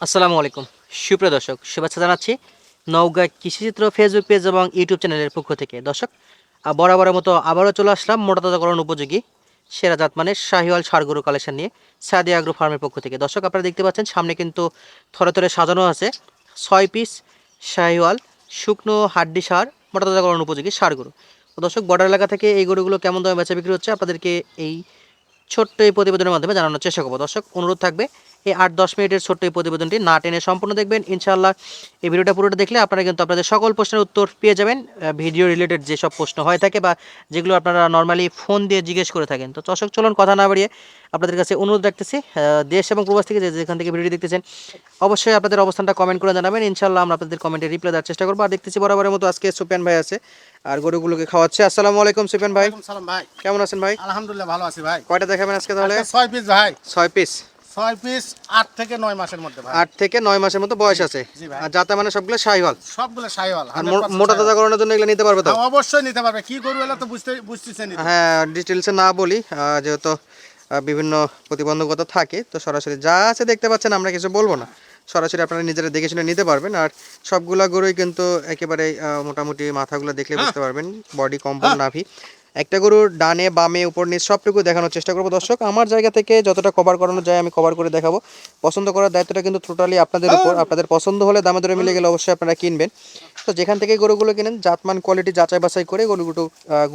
আসসালামু আলাইকুম। সুপ্রিয় দর্শক, শুভেচ্ছা জানাচ্ছি নওগাঁ কৃষিচিত্র ফেসবুক পেজ এবং ইউটিউব চ্যানেলের পক্ষ থেকে। দর্শক বরাবরের মতো আবারও চলে আসলাম মোটাতাজাকরণ উপযোগী সেরা জাত মানের শাহিওয়াল সারগরু কালেকশন নিয়ে সাদি আগ্রো ফার্মের পক্ষ থেকে। দর্শক, আপনারা দেখতে পাচ্ছেন সামনে কিন্তু থরে থরে সাজানো আছে ছয় পিস শাহিওয়াল শুকনো হাড্ডি সার, মোটাতাজাকরণ উপযোগী সারগরু। দর্শক বর্ডার এলাকা থেকে এই গরুগুলো কেমন দামে বেচা বিক্রি হচ্ছে আপনাদেরকে এই ছোট্ট এই প্রতিবেদনের মাধ্যমে জানানোর চেষ্টা করব। দর্শক, অনুরোধ থাকবে এই আট দশ মিনিটের ছোট্ট এই প্রতিবেদনটি না টেনে সম্পূর্ণ দেখবেন। ইনশাআল্লাহ এই ভিডিওটা পুরোটা দেখলে আপনারা কিন্তু আপনাদের সকল প্রশ্নের উত্তর পেয়ে যাবেন। ভিডিও রিলেটেড যেসব প্রশ্ন হয়ে থাকে বা যেগুলো আপনারা নর্মালি ফোন দিয়ে জিজ্ঞেস করে থাকেন। তো দর্শক চলুন কথা না বাড়িয়ে আপনাদের কাছে অনুরোধ রাখতেছি দেশ এবং প্রবাস থেকে যেখান থেকে ভিডিও দেখতেছেন অবশ্যই আপনাদের অবস্থানটা কমেন্ট করে জানাবেন। ইনশাআল্লাহ আমরা আপনাদের কমেন্টে রিপ্লাই দেওয়ার চেষ্টা করব। আর দেখতেছি বরাবরের মতো আজকে সুপেন ভাই আছে আর গরুগুলোকে খাওয়াচ্ছে। আসসালামু আলাইকুম সুপেন ভাই। সালাম ভাই। কেমন আছেন ভাই? আলহামদুলিল্লাহ ভালো আছি ভাই। কয়টা দেখাবেন আজকে তাহলে? ছয় পিস ভাই। ছয় পিস ছয় পিস আট থেকে নয় মাসের মধ্যে আট থেকে নয় মাসের মতো বয়স আছে। আর যাতে মানে সবগুলো শাহিওয়াল। সবগুলো সাইওয়াল আর মোটা তাজা করানোর জন্য এগুলো নিতে পারবে তো? অবশ্যই নিতে পারবে। কি করবে তো বুঝতে বুঝতেছেন হ্যাঁ ডিটেলসে না বলি যেহেতু বিভিন্ন প্রতিবন্ধকতা থাকে তো সরাসরি যা আছে দেখতে পাচ্ছেন আমরা কিছু বলব না। সরাসরি আপনারা নিজেরা দেখে শুনে নিতে পারবেন। আর সবগুলা গরুই কিন্তু একেবারে মোটামুটি মাথাগুলো দেখলে বুঝতে পারবেন বডি কম্পন নাভি। একটা গরুর ডানে বামে উপর নিচ সবটুকু দেখানোর চেষ্টা করব। দর্শক আমার জায়গা থেকে যতটা কভার করানো যায় আমি কভার করে দেখাবো। পছন্দ করার দায়িত্বটা কিন্তু টোটালি আপনাদের উপর। আপনাদের পছন্দ হলে দামে দরে মিলে গেলে অবশ্যই আপনারা কিনবেন। তো যেখান থেকে গরুগুলো কিনেন জাতমান কোয়ালিটি যাচাই বাছাই করে গরুগুলো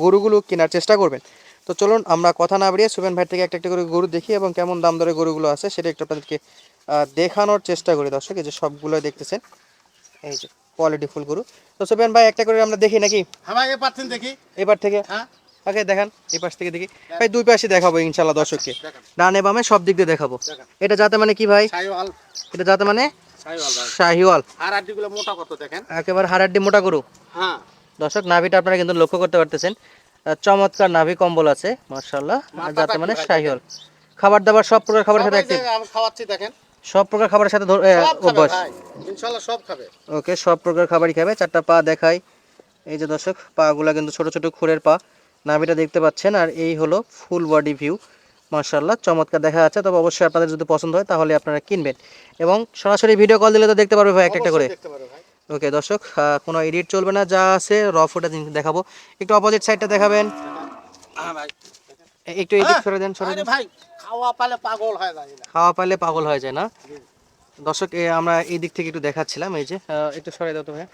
গরুগুলো কেনার চেষ্টা করবেন। তো চলুন আমরা কথা না বাড়িয়ে সুবেন ভাই থেকে একটা একটা করে গরু দেখি এবং কেমন দাম দরে গরুগুলো আছে সেটা একটু আপনাদেরকে দেখানোর চেষ্টা করি। দর্শক এই যে সবগুলো দেখতেছেন এই যে কোয়ালিটি ফুল গরু। তো সুবেন ভাই একটা করে আমরা দেখি নাকি? হ্যাঁ এবার থেকে? আগে দেখান এই পাশ থেকে দেখি। ভাই দুই পাশে দেখাবো ইনশাল্লাহ দর্শককে। ডানে বামে সব দিক দিয়ে দেখাবো। এটা যাতে মানে কি ভাই? এটা যাতে মানে? শাহিওয়াল মোটা কত দেখেন? একেবারে হাড়াড্ডি মোটা গরু। হ্যাঁ। দর্শক নাভিটা আপনারা কিন্তু লক্ষ্য করতে পারতেছেন। চমৎকার নাভি কম্বল আছে মার্শাল্লাহ আর যাতে মানে শাহিওয়াল। খাবার দাবার সব প্রকার খাবারের সাথে আমি খাওয়াচ্ছি দেখেন। সব প্রকার খাবারের সাথে অভ্যাস। ইনশাআল্লাহ সব খাবে। ওকে সব প্রকার খাবারই খাবে। চারটা পা দেখাই। এই যে দর্শক পাগুলা কিন্তু ছোট ছোট খুরের পা। নাভিটা দেখতে পাচ্ছেন আর এই হলো ফুল বডি ভিউ মার্শাল্লাহ চমৎকার দেখা যাচ্ছে। তবে অবশ্যই আপনাদের যদি পছন্দ হয় তাহলে আপনারা কিনবেন। এবং সরাসরি ভিডিও কল দিলে তো দেখতে পারবে ভাই একটা একটা করে। ওকে দর্শক কোনো এডিট চলবে না যা আছে র ফুটেজ দেখাবো। একটু অপোজিট সাইডটা দেখাবেন। হ্যাঁ ভাই। একটু হ্যাঁ, সরে দেন সরে ভাই খাওয়া পালে পাগল হয়ে যায় খাওয়া পাইলে পাগল হয়ে যায় না? দর্শক আমরা এই দিক থেকে একটু দেখাচ্ছিলাম এই যে একটু সরে দাও তো ভাই।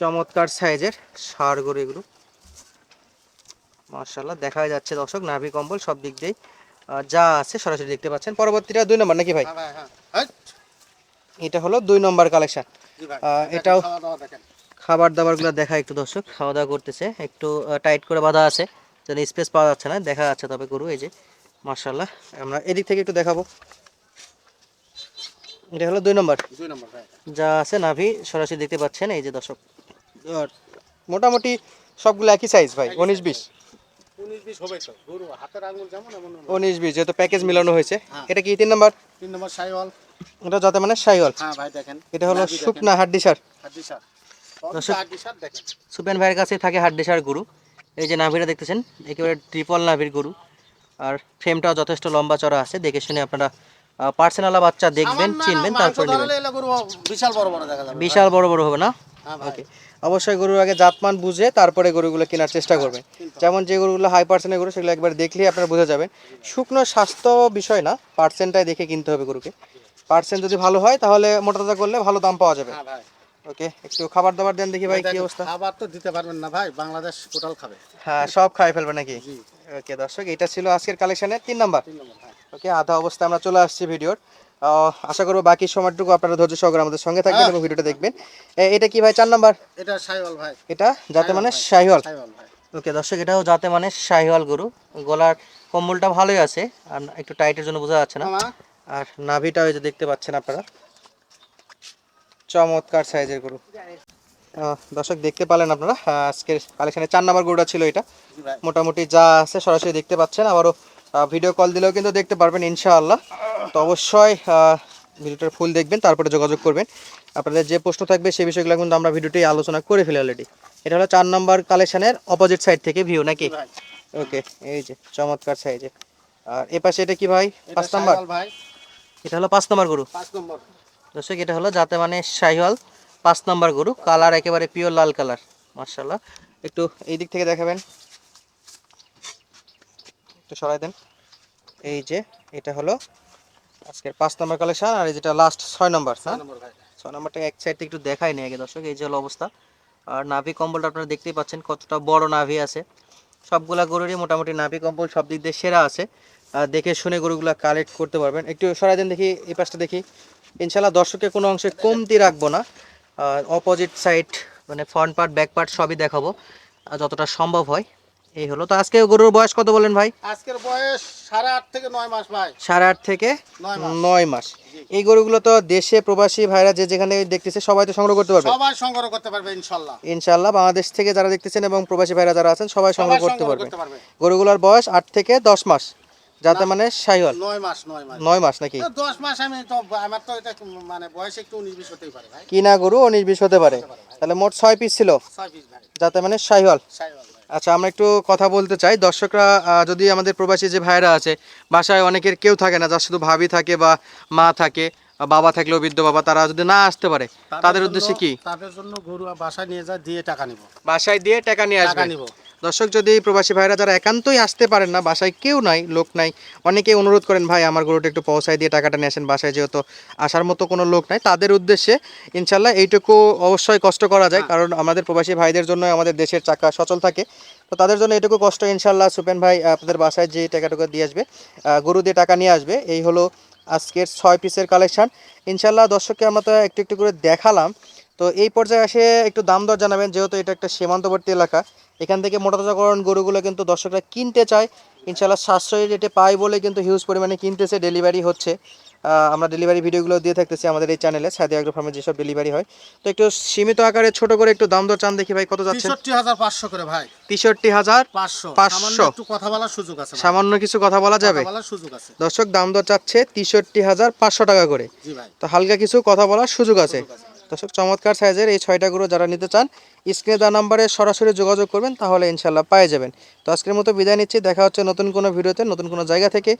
চমৎকার সাইজের সার গরু এগুলো। মার্শাল্লাহ দেখা যাচ্ছে দর্শক নাভি কম্বল সব দিক আহ, যা আছে সরাসরি দেখতে পাচ্ছেন। পরবর্তীটা দুই নম্বর নাকি ভাই? হ্যাঁ হ্যাঁ। এটা হলো দুই নম্বর কালেকশন। এটাও- খাবার দাবারগুলো দেখা একটু দর্শক খাওয়া দাওয়া করতেছে একটু টাইট করে বাঁধা আছে যেন স্পেস পাওয়া যাচ্ছে না দেখা যাচ্ছে তবে গরু এই যে মার্শাল্লাহ আমরা এদিক থেকে একটু দেখাবো। এটা হলো দুই নম্বর। ভাই যা আছে নাভি সরাসরি দেখতে পাচ্ছেন এই যে দর্শক। মোটামুটি সবগুলো একই সাইজ ভাই উনিশ বিশ। উনিশ বিশ হবে তো। গরু হাতের আঙুল যেমন এমন এমন। উনিশ বিশ যেহেতু প্যাকেজ মিলানো হয়েছে। হ্যাঁ। এটা কি তিন নম্বর? তিন নম্বর সাইওয়াল এটা যাতে মানে সাইওয়াল হ্যাঁ ভাই দেখেন। এটা হলো শুকনা হাড্ডি সার। হাড্ডি সার। সুপেন ভাইয়ের কাছে থাকে হাড্ডি সার গরু। এই যে নাভিটা দেখতেছেন একেবারে ট্রিপল নাভির গরু। আর ফ্রেমটাও যথেষ্ট লম্বা চড়া আছে। দেখে শুনে আপনারা পার্সোনালা বাচ্চা দেখবেন চিনবেন তারপর বিশাল বড় বড় দেখা যাবে। বিশাল বড় বড় হবে না? ওকে। অবশ্যই গরুর আগে জাতমান বুঝে তারপরে গরুগুলো কেনার চেষ্টা করবেন যেমন যে গরুগুলো হাই পার্সেন্টের গরু সেগুলো একবার দেখলেই আপনারা বুঝে যাবেন। শুকনো স্বাস্থ্য বিষয় না পার্সেন্টটাই দেখে কিনতে হবে গরুকে। পার্সেন্ট যদি ভালো হয় তাহলে মোটা তাজা করলে ভালো দাম পাওয়া যাবে। হ্যাঁ ওকে একটু খাবার দাবার দেন দেখি ভাই কি অবস্থা। খাবার তো দিতে পারবেন না ভাই বাংলাদেশ টোটাল খাবে। হ্যাঁ সব খাই ফেলবে নাকি? ওকে দর্শক এটা ছিল আজকের কালেকশনের তিন নাম্বার নম্বর ওকে আধা অবস্থায় আমরা চলে আসছি ভিডিওর। আশা করব বাকি সময়টুকু আপনারা ধৈর্য সহকারে আমাদের সঙ্গে থাকবেন এবং ভিডিওটা দেখবেন। এটা কি ভাই চার নাম্বার? এটা সাইওয়াল ভাই। এটা? যাতে মানে শাহিওয়াল ওকে দর্শক এটাও যাতে মানে শাহিওয়াল গরু। গলার কম্বলটা ভালোই আছে আর একটু টাইটের জন্য বোঝা যাচ্ছে না। আর নাভিটা ওই যে দেখতে পাচ্ছেন আপনারা। চমৎকার সাইজের গরু। দর্শক দেখতে পালেন আপনারা আজকের কালেকশনের চার নাম্বার গরুটা ছিল এটা। মোটামুটি যা আছে সরাসরি দেখতে পাচ্ছেন আবারও ভিডিও কল দিলেও কিন্তু দেখতে পারবেন ইনশাআল্লাহ। তো অবশ্যই ভিডিওটার ফুল দেখবেন তারপরে যোগাযোগ করবেন। আপনাদের যে প্রশ্ন থাকবে সেই বিষয়গুলো কিন্তু আমরা ভিডিওটি আলোচনা করে ফেলি অলরেডি এটা হলো চার নম্বর কালেকশনের অপোজিট সাইড থেকে ভিউ নাকি? ওকে এই যে চমৎকার সাইজে আর এ পাশে এটা কি ভাই? পাঁচ নাম্বার এটা হলো পাঁচ নম্বর গরু। দর্শক এটা হলো যাতে মানে শাহিওয়াল পাঁচ নম্বর গরু। কালার একেবারে পিওর লাল কালার মার্শাল্লাহ একটু এই দিক থেকে দেখাবেন। একটু সরাই দেন। এই যে এটা হলো আজকের পাঁচ নম্বর কালেকশন আর এই যেটা লাস্ট ছয় নম্বর ছয় হ্যাঁ ছয় নম্বরটা এক সাইড একটু দেখাই নেই আগে দর্শক এই যে হলো অবস্থা। আর নাভি কম্বলটা আপনারা দেখতেই পাচ্ছেন কতটা বড় নাভি আছে। সবগুলা গরুরই মোটামুটি নাভি কম্বল সব দিক দিয়ে সেরা আছে। আর দেখে শুনে গরুগুলা কালেক্ট করতে পারবেন। একটু সরাই দেন দেখি এই পাশটা দেখি। ইনশাল্লাহ দর্শকের কোনো অংশে কমতি রাখব না। অপোজিট সাইড মানে ফ্রন্ট পার্ট ব্যাক পার্ট সবই দেখাবো যতটা সম্ভব হয়। এই হলো। তো আজকে গরুর বয়স কত বলেন ভাই? আজকের বয়স সাড়ে আট থেকে নয় মাস ভাই। সাড়ে আট থেকে নয় মাস। এই গরুগুলো তো দেশে প্রবাসী ভাইরা যে যেখানে দেখতেছে সবাই তো সংগ্রহ করতে পারবে? সবাই সংগ্রহ করতে পারবে ইনশাল্লাহ। ইনশাল্লাহ বাংলাদেশ থেকে যারা দেখতেছেন এবং প্রবাসী ভাইরা যারা আছেন সবাই সংগ্রহ করতে পারবে। গরুগুলোর বয়স আট থেকে দশ মাস। যাতে মানে সাইহল। নয় মাস নয় মাস। নয় মাস নাকি? দশ মাস আমি তো আমার তো এটা মানে বয়স একটু উনিশ বিশ হতেই পারে ভাই। কিনা গরু উনিশ বিশ হতে পারে। তাহলে মোট ছয় পিস ছিল। যাতে মানে ভাই। আচ্ছা আমরা একটু কথা বলতে চাই। দর্শকরা যদি আমাদের প্রবাসী যে ভাইরা আছে বাসায় অনেকের কেউ থাকে না যার শুধু ভাবি থাকে বা মা থাকে বাবা থাকলেও বৃদ্ধ বাবা তারা যদি না আসতে পারে তাদের উদ্দেশ্যে কি? তাদের জন্য গরু বাসায় নিয়ে যায় দিয়ে টাকা নিব। বাসায় দিয়ে টাকা নিয়ে আসবে? টাকা নিব। দর্শক যদি প্রবাসী ভাইরা যারা একান্তই আসতে পারেন না বাসায় কেউ নাই লোক নাই অনেকেই অনুরোধ করেন ভাই আমার গরুটা একটু পৌঁছায় দিয়ে টাকাটা নিয়ে আসেন বাসায় যেহেতু আসার মতো কোনো লোক নাই। তাদের উদ্দেশ্যে ইনশাল্লাহ এইটুকু অবশ্যই কষ্ট করা যায় কারণ আমাদের প্রবাসী ভাইদের জন্য আমাদের দেশের চাকা সচল থাকে। তো তাদের জন্য এটুকু কষ্ট ইনশাল্লাহ সুপেন ভাই আপনাদের বাসায় যে টাকাটুকু দিয়ে আসবে গরু দিয়ে টাকা নিয়ে আসবে এই হলো আজকের ছয় পিসের কালেকশন। ইনশাল্লাহ দর্শককে আমরা তো একটু একটু করে দেখালাম। তো এই পর্যায়ে এসে একটু দাম দর জানাবেন যেহেতু এটা একটা সীমান্তবর্তী এলাকা। এখান থেকে মোটাতাজাকরণ গরুগুলো কিন্তু দর্শকরা কিনতে চায়। ইনশাল্লাহ সাশ্রয়ী রেটে পায় বলে কিন্তু হিউজ পরিমাণে কিনতেছে ডেলিভারি হচ্ছে। আমরা ডেলিভারি ভিডিওগুলো দিয়ে থাকতেছি আমাদের এই চ্যানেলে সাদি আগ্রো ফার্মে যেসব ডেলিভারি হয়। তো একটু সীমিত আকারে ছোট করে একটু দাম দর চান দেখি ভাই কত যাচ্ছে? তেষট্টি হাজার পাঁচশো করে ভাই। তেষট্টি হাজার পাঁচশো। পাঁচশো। সামান্য কথা বলার সুযোগ আছে সামান্য কিছু কথা বলা যাবে? সুযোগ আছে। দর্শক দাম দর চাচ্ছে তেষট্টি হাজার পাঁচশো টাকা করে। তো হালকা কিছু কথা বলার সুযোগ আছে। দর্শক, চমৎকার সাইজের এই ছয়টা গরু যারা নিতে চান, স্ক্রিনে দেওয়া নাম্বারে সরাসরি যোগাযোগ করবেন, তাহলে ইনশাল্লাহ পেয়ে যাবেন। তো আজকের মতো বিদায় নিচ্ছি, দেখা হচ্ছে নতুন কোনো ভিডিওতে, নতুন কোনো জায়গা থেকে।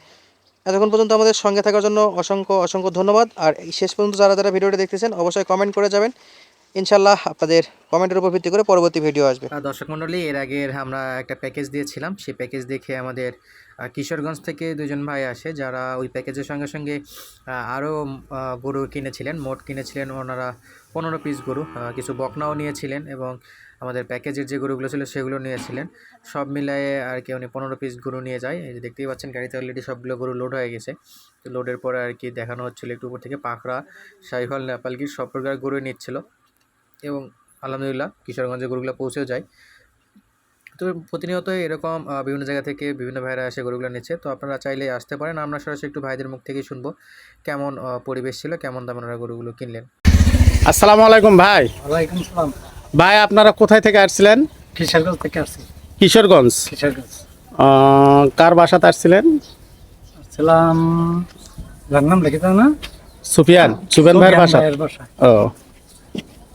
এতক্ষণ পর্যন্ত আমাদের সঙ্গে থাকার জন্য অসংখ্য অসংখ্য ধন্যবাদ। আর শেষ পর্যন্ত যারা যারা ভিডিওটি দেখতেছেন, অবশ্যই কমেন্ট করে যাবেন। ইনশাল্লাহ আপনাদের কমেন্টের উপর ভিত্তি করে পরবর্তী ভিডিও আসবে। দর্শক মণ্ডলী, এর আগে আমরা একটা প্যাকেজ দিয়েছিলাম, সেই প্যাকেজ দেখে আমাদের কিশোরগঞ্জ থেকে দুজন ভাই আসে যারা ওই প্যাকেজের সঙ্গে সঙ্গে আরও গরু কিনেছিলেন, মোট কিনেছিলেন ওনারা পনেরো পিস গরু কিছু বকনাও নিয়েছিলেন এবং আমাদের প্যাকেজের যে গরুগুলো ছিল সেগুলো নিয়েছিলেন। সব মিলায়ে আর কি উনি পনেরো পিস গরু নিয়ে যায়। এই যে দেখতেই পাচ্ছেন গাড়িতে অলরেডি সবগুলো গরু লোড হয়ে গেছে। তো লোডের পরে আর কি দেখানো হচ্ছিল একটু উপর থেকে, পাখরা, শাহিওয়াল নেপালগির সব প্রকার গরু নিচ্ছিল। এবং আলহামদুলিল্লাহ কিশোরগঞ্জে গরুগুলো পৌঁছেও যায়। তো প্রতিনিয়ত এরকম বিভিন্ন জায়গা থেকে বিভিন্ন ভাইরা এসে গরুগুলো নিচ্ছে। তো আপনারা চাইলে আসতে পারেন। আমরা সরাসরি একটু ভাইদের মুখ থেকেই শুনব কেমন পরিবেশ ছিল কেমন দামে ওনারা গরুগুলো কিনলেন। আসসালামু আলাইকুম ভাই। ওয়ালাইকুম সালাম। ভাই আপনারা কোথায় থেকে আসছিলেন? কিশোরগঞ্জ থেকে আসছি। কিশোরগঞ্জ? কিশোরগঞ্জ। আহ, কার বাসাতে আসছিলেন? ছিলাম যার নাম লিখিত না। সুফিয়ান সুফিয়ান ভাইয়ের ভাইয়ের বাসা। ও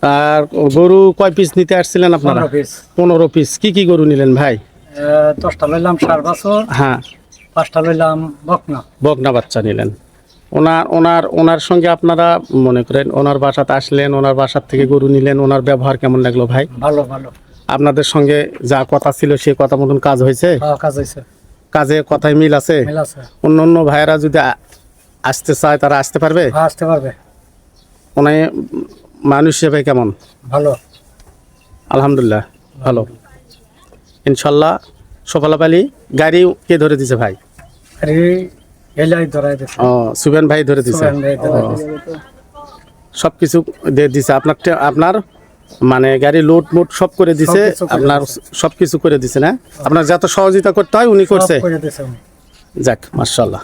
আর গরু কয় পিস নিতে আসছিলেন আপনারা? পনেরো পিস কি কি গরু নিলেন ভাই? দশটা লইলাম সার বছর হ্যাঁ। পাঁচটা লইলাম বকনা। বকনা বাচ্চা নিলেন। ওনার ওনার ওনার সঙ্গে আপনারা মনে করেন ওনার বাসাতে আসলেন ওনার বাসার থেকে গরু নিলেন ওনার ব্যবহার কেমন লাগল ভাই? ভালো ভালো। আপনাদের সঙ্গে যা কথা ছিল সেই কথা মতন কাজ হয়েছে? খাওয়া কাজ হয়েছে। কাজে কথায় মিল আছে? অন্য অন্য ভাইয়েরা যদি আসতে চায় তারা আসতে পারবে? হ্যাঁ, আসতে পারবে। মানে মানুষ হিসেবে কেমন? ভালো। আলহামদুলিল্লাহ ভালো। ইনশাল্লাহ সফলতা পালি গাড়ি কে ধরে দিছে ভাই? ও সুবেন ভাই ধরে দিছে। সব কিছু দিছে। আপনার আপনার মানে গাড়ি লোড মোড সব করে দিছে আপনার সব কিছু করে দিছে না? আপনার যত সহযোগিতা করতে হয় উনি করছে। যাক মার্শাল্লাহ